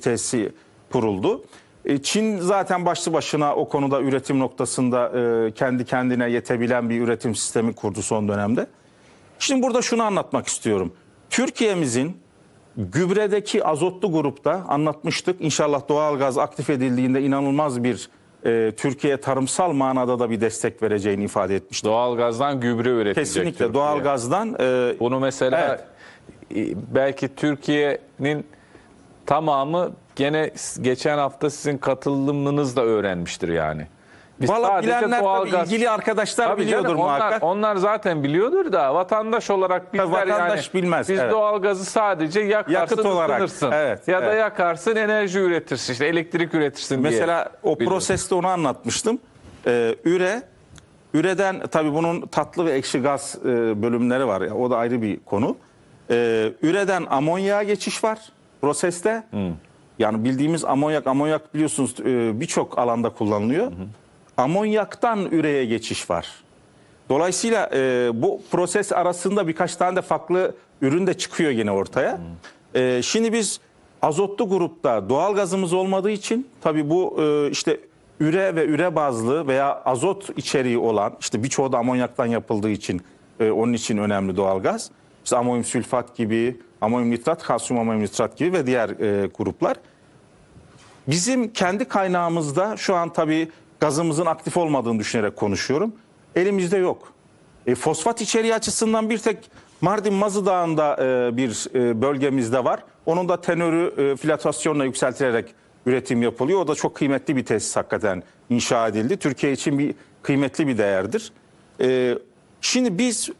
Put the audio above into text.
tesisi kuruldu. E, Çin zaten başlı başına o konuda üretim noktasında e, kendi kendine yetebilen bir üretim sistemi kurdu son dönemde. Şimdi burada şunu anlatmak istiyorum. Türkiye'mizin gübredeki azotlu grupta anlatmıştık. İnşallah doğalgaz aktif edildiğinde inanılmaz bir e, Türkiye tarımsal manada da bir destek vereceğini ifade etmiştik. Doğalgazdan gübre üretecek Kesinlikle Türkiye. doğalgazdan e, Bunu mesela Evet. e, belki Türkiye'nin tamamı gene geçen hafta sizin katılımınızla öğrenmiştir yani. Biz Valla sadece bilenler tabii doğalgaz- ilgili arkadaşlar Tabii biliyordur canım, onlar, muhakkak. onlar zaten biliyordur da vatandaş olarak bizler vatandaş yani bilmez, biz evet. doğalgazı sadece yakarsın Yakıt olarak, ısınırsın. evet, ya da evet. yakarsın enerji üretirsin işte elektrik üretirsin diye. Mesela o biliyorum. proseste onu anlatmıştım. Ee, üre, üreden tabii bunun tatlı ve ekşi gaz e, bölümleri var. ya o da ayrı bir konu. Ee, üreden amonyağa geçiş var proseste. Yani bildiğimiz amonyak, amonyak biliyorsunuz e, birçok alanda kullanılıyor. Amonyaktan üreye geçiş var. Dolayısıyla e, bu proses arasında birkaç tane de farklı ürün de çıkıyor yine ortaya. E, şimdi biz azotlu grupta doğal gazımız olmadığı için tabii bu e, işte üre ve üre bazlı veya azot içeriği olan işte birçoğu da amonyaktan yapıldığı için e, onun için önemli doğal gaz. İşte amonyum sülfat gibi, amonyum nitrat, kalsiyum amonyum nitrat gibi ve diğer e, gruplar. Bizim kendi kaynağımızda şu an tabii gazımızın aktif olmadığını düşünerek konuşuyorum. Elimizde yok. E, fosfat içeriği açısından bir tek Mardin Mazı Dağı'nda e, bir e, bölgemizde var. Onun da tenörü e, filtrasyonla yükseltilerek üretim yapılıyor. O da çok kıymetli bir tesis hakikaten inşa edildi. Türkiye için bir kıymetli bir değerdir. E, şimdi biz